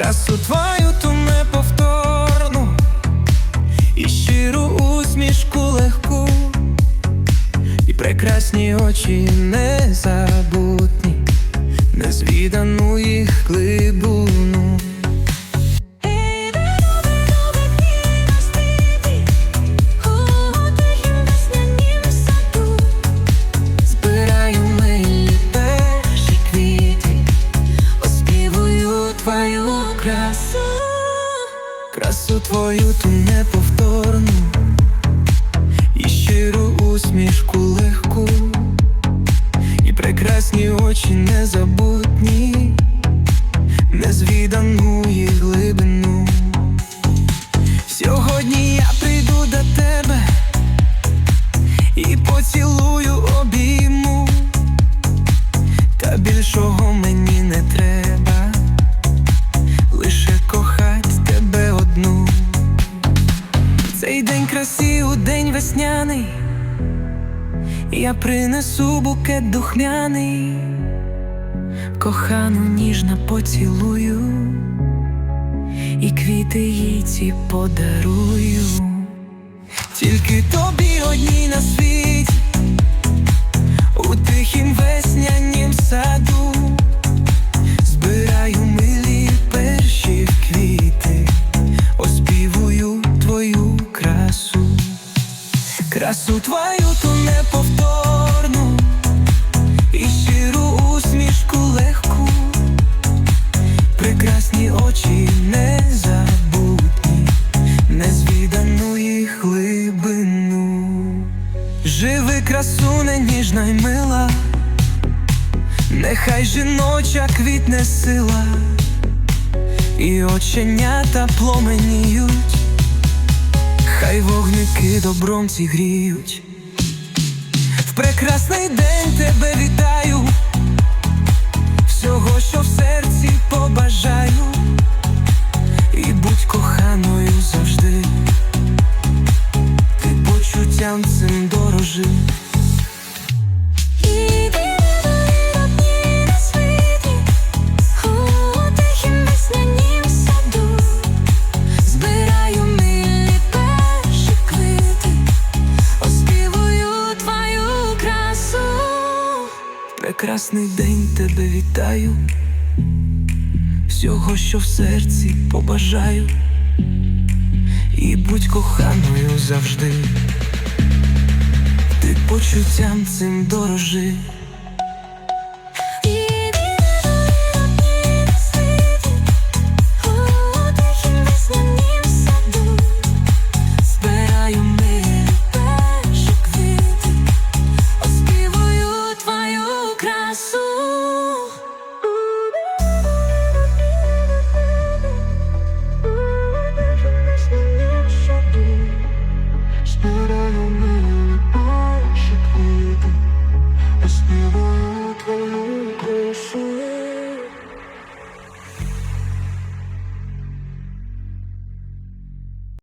красу твою ту неповторну і щиру усмішку легку, і прекрасні очі незабутні, незвідану їх глибину. Твою ту неповторну, і щиру усмішку легку, і прекрасні очі незабутні, незвідану їх глибину. Сьогодні я прийду до тебе і поцілую обійму, та більшого мені не треба, Краси у день весняний, я принесу букет духмяний, кохану ніжно поцілую, і квіти їй ці подарую. Тільки тобі одній на світі, красу твою ту неповторну, і щиру усмішку легку, прекрасні очі незабутні незвідану їх глибину. Живи красуне ніжна й мила, нехай жіноча квітне сила, і оченята пломеніють, хай вогники добром ці гріють. В прекрасний день тебе вітаю, всього, що в серці побажаю і будь коханою завжди, ти почуттям цим дорожи. Прекрасний день тебе вітаю, всього, що в серці побажаю, і будь коханою завжди, ти почуттям цим дорожи.